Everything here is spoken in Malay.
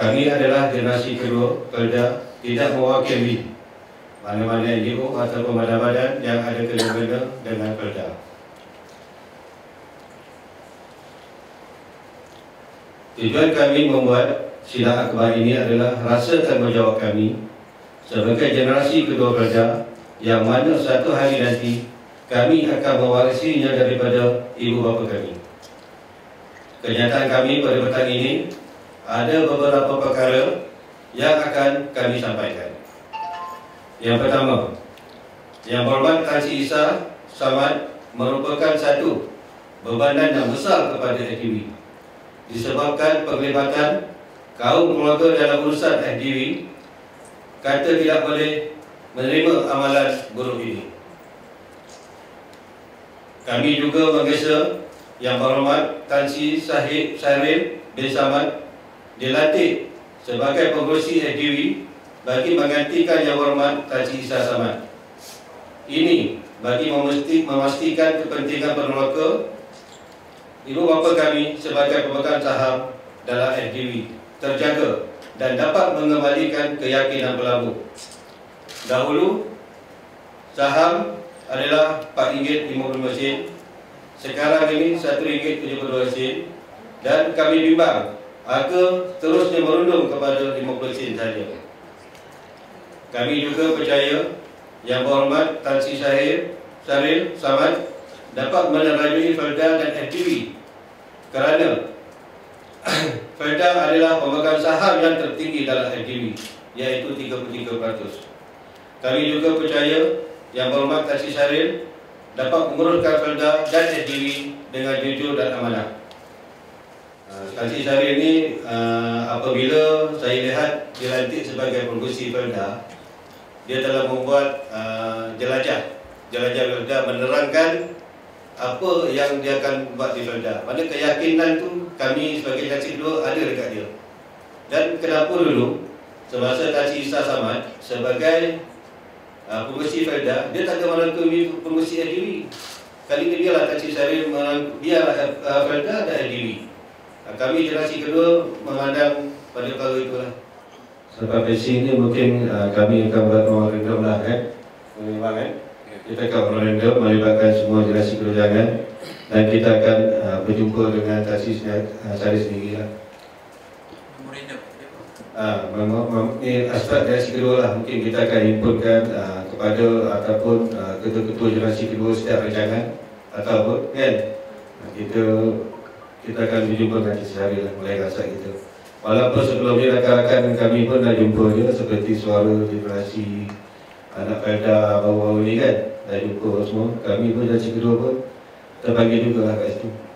kami adalah generasi kedua Perda tidak mewakili mana-mana NGO atau badan-badan yang ada kena-mena dengan Perda. Tujuan kami membuat sidang akbar ini adalah rasa tanggungjawab kami sebagai generasi kedua Perda yang mana satu hari nanti kami akan mewarisinya daripada ibu bapa kami. Kenyataan kami pada petang ini ada beberapa perkara yang akan kami sampaikan. Yang pertama, yang berhormat Sri Isa Samad merupakan satu bebanan yang besar kepada FDW disebabkan perlibatan kaum keluarga dalam urusan FDW kata tidak boleh menerima amalan buruk ini. Kami juga menggesa yang berhormat Tan Sri Sahib Syaril bin Samad dilantik sebagai pengurusi FDW bagi menggantikan yang berhormat Tan Sri Isa Samad. Ini bagi memastikan kepentingan peneroka ibu bapa kami sebagai pemegang saham dalam FDW terjaga dan dapat mengembalikan keyakinan berlabuh. Dahulu saham adalah RM4.50 sen sekarang ini RM1.72 sen dan kami bimbang harga terusnya merundung kepada 50 sen saja. Kami juga percaya yang berhormat Tan Sri Syahir Syaril Samad dapat menerajui Felda dan FTV kerana Felda adalah pemegang saham yang tertinggi dalam FTV iaitu 33%. Kami juga percaya yang berhormat Tan Sri Syaril dapat menguruskan Felda dan SDV dengan jujur dan amanah. Kasih uh, saya ini uh, apabila saya lihat dilantik sebagai pengurusi Felda dia telah membuat uh, jelajah. Jelajah Felda menerangkan apa yang dia akan buat di Felda. Mana keyakinan tu kami sebagai kasih dua ada dekat dia. Dan kenapa dulu semasa Kasih Isa Samad sebagai uh, pengurusi Felda dia tak ada merangkumi pengurusi LDW kali ini dia lah Kasih Syarif dia lah uh, Felda dan uh, kami generasi kedua memandang pada perkara itulah. Sebab di sini mungkin uh, kami akan buat memorandum lah kan? Memang kan? Kita akan memorandum melibatkan semua generasi kedua jangan dan kita akan uh, berjumpa dengan Kasih uh, Syarif sendiri lah. Uh, ini aspek generasi kedua lah. Mungkin kita akan inputkan uh, kepada ataupun uh, ketua-ketua generasi kedua setiap rancangan. Atau apa kan? Uh, kita kita akan berjumpa dengan sehari lah mulai rasa kita. Walaupun sebelum ni rakan-rakan kami pun dah jumpa dia seperti suara generasi anak Felda baru-baru ni kan dah jumpa semua. Kami pun generasi kedua pun. Terpanggil juga lah kat situ